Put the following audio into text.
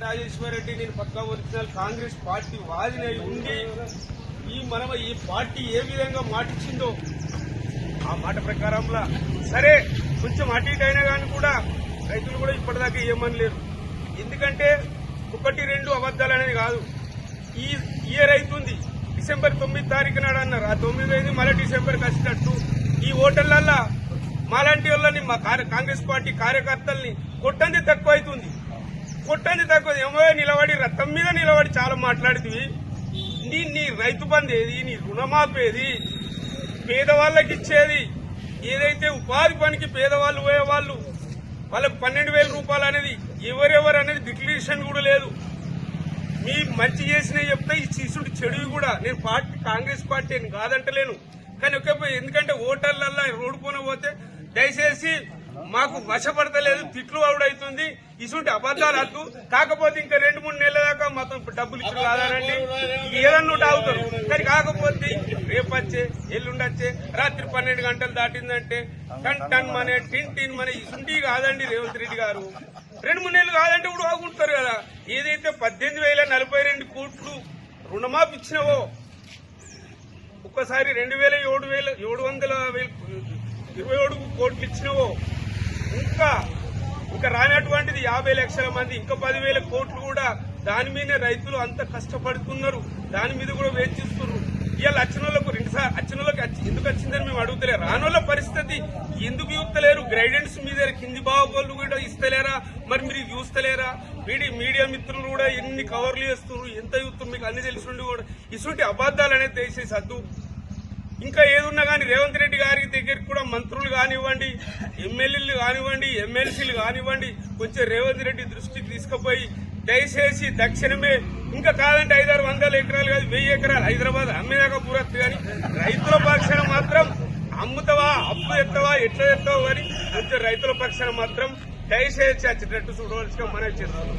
రాజేశ్వర్ రెడ్డి నేను పక్కా original Congress party వాదిని అయి ఉండి ఈ మనం ఈ పార్టీ ఏ విధంగా మాటిచ్చిందో ఆ మాట ప్రకారంలా. సరే కొంచెం అటు ఇటు అయినా కానీ కూడా రైతులు కూడా ఇప్పటిదాకా ఏమని లేరు ఎందుకంటే ఒకటి రెండు అబద్దాలు అనేది కాదు. ఈ ఇయర్ అవుతుంది డిసెంబర్ తొమ్మిది తారీఖు నాడు అన్నారు. ఆ తొమ్మిది అయింది మళ్ళీ డిసెంబర్కి వచ్చినట్టు. ఈ ఓటర్లల్లా మాలాంటి వాళ్ళని మా కార్య- కాంగ్రెస్ పార్టీ కార్యకర్తల్ని కొట్టంది తక్కువ అవుతుంది కొట్టంది తక్కువ ఏమో నిలబడి రథం మీద నిలబడి చాలా మాట్లాడుతుంది నీ నీ రైతు బంధు ఏది నీ రుణమాపేది పేదవాళ్ళకి ఇచ్చేది ఏదైతే ఉపాధి పనికి పేదవాళ్ళు పోయేవాళ్ళు వాళ్ళకి పన్నెండు వేల రూపాయలు అనేది ఎవరెవరు అనేది డిక్లరేషన్ కూడా లేదు. మీ మంచి చేసిన చెప్తే ఈ శిశుడు చెడువి కూడా నేను పార్టీ కాంగ్రెస్ పార్టీ అని కాదంటలేను. కానీ ఒకే ఎందుకంటే ఓటర్లల్లా రోడ్డు పోన పోతే దయచేసి మాకు వశపడతలేదు తిట్లు అవుడవుతుంది ఇసుంటి అబద్ధాలు వద్దు కాకపోతే ఇంకా రెండు మూడు నెలల దాకా మాత్రం డబ్బులు ఇచ్చిన కాదానండి ఏదన్నా అవుతారు కానీ కాకపోతే రేపు వచ్చే ఎల్లుండి వచ్చే రాత్రి పన్నెండు గంటలు దాటిందంటే టన్ టన్ మనే టిన్ టిన్ మనే ఇసుంటి కాదండి రేవంత్ రెడ్డి గారు. రెండు మూడు నెలలు కాదంటే ఇప్పుడు ఆగుంటారు కదా. ఏదైతే పద్దెనిమిది వేల నలభై రెండు కోట్లు రుణమాఫీ ఇచ్చినవో ఒక్కసారి రెండు వేల ఏడు వేల ఏడు వందల వేల- ఇరవై ఏడు కోట్లు ఇచ్చినవో ఇంకా ఇంకా రానటువంటిది యాభై లక్షల మంది ఇంకా పదివేల కోట్లు కూడా దాని మీదే రైతులు అంత కష్టపడుతున్నారు. దాని మీద కూడా వేచిస్తున్నారు ఇవాళ వచ్చిన వాళ్ళకు రెండు వాళ్ళకి ఎందుకు వచ్చిందని మేము అడుగుతలే రానోళ్ళ పరిస్థితి ఎందుకు చూస్తలేరు? గైడెన్స్ మీద కింది బాగోళ్ళు కూడా ఇస్తలేరా? మరి మీరు చూస్తలేరా? మీడియా మీడియా మిత్రులు కూడా ఎన్ని కవర్లు చేస్తున్నారు? ఎంత చూస్తున్నారు? మీకు అన్ని తెలిసి కూడా ఇటువంటి అబద్ధాలు అనేది దయచేసి ఇంకా ఏదున్నా కానీ రేవంత్ రెడ్డి గారి దగ్గరికి కూడా మంత్రులు కానివ్వండి ఎమ్మెల్యేలు కానివ్వండి ఎమ్మెల్సీలు కానివ్వండి కొంచెం రేవంత్ రెడ్డి దృష్టికి తీసుకుపోయి దయచేసి దక్షిణమే ఇంకా కాదంటే ఐదారు వందల ఎకరాలు కాదు వెయ్యి ఎకరాలు హైదరాబాద్ అమ్మేదాకా పూరత్తు కానీ రైతుల పక్షాన మాత్రం అమ్ముతావా అప్పు ఎత్తవా ఎట్లా ఎత్తావు కానీ కొంచెం రైతుల పక్షాన మాత్రం దయచేసి వచ్చేటట్టు చూడవలసిన మనం చేస్తున్నాం.